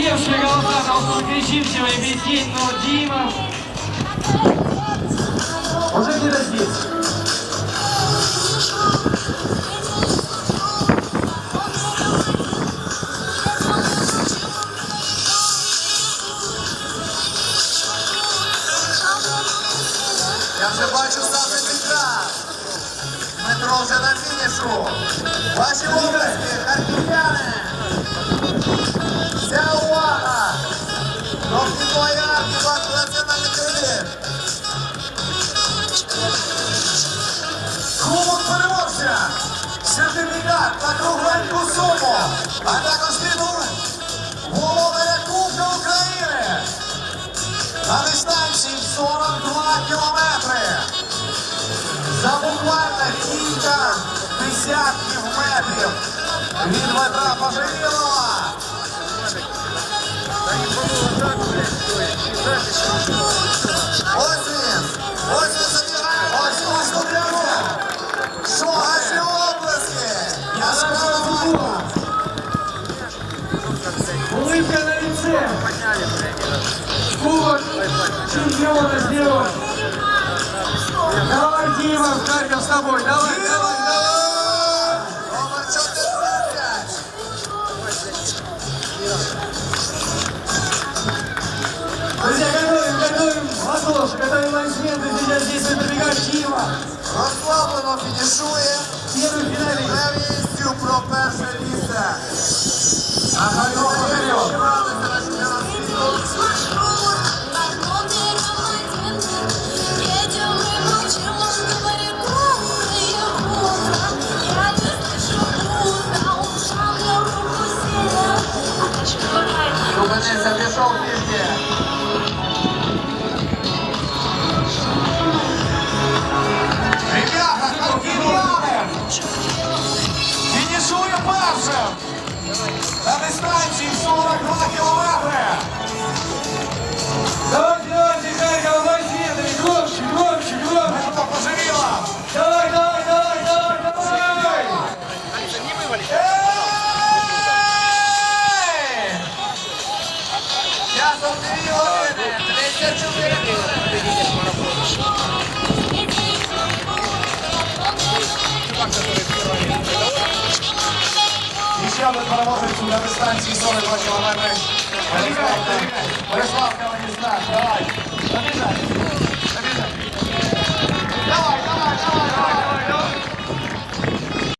Победившие голоса, голосуют кричившего и бездельного Дима. Уже не раздеть. Я вже бачу саме Петра. Дмитро вже на фінішу. Ваші області, харків'яни. Кубок переможця. Сертифікат на кругленьку суму. А також титул володаря Кубка України. На дистанції 42 кілометри. За кілька десятків метрів від Дмитра чемпиона сделан. Давай, Дима, в Харьков с тобой. Давай, давай, давай. Номер 14. Друзья, готовим, готовим ладоши, готовим аплодисменты. Сейчас здесь забегает Дима. Розслаблено фінішує. Первый финалист. Ревістю про перше місце. А Зупинився, пішов пізді. Ребята, харків'яни! Фінішує першим! години, 34 хвилини. І ще один переможець на дистанції 42 кілометри. Борислав Каланістак, давай. Побіжали.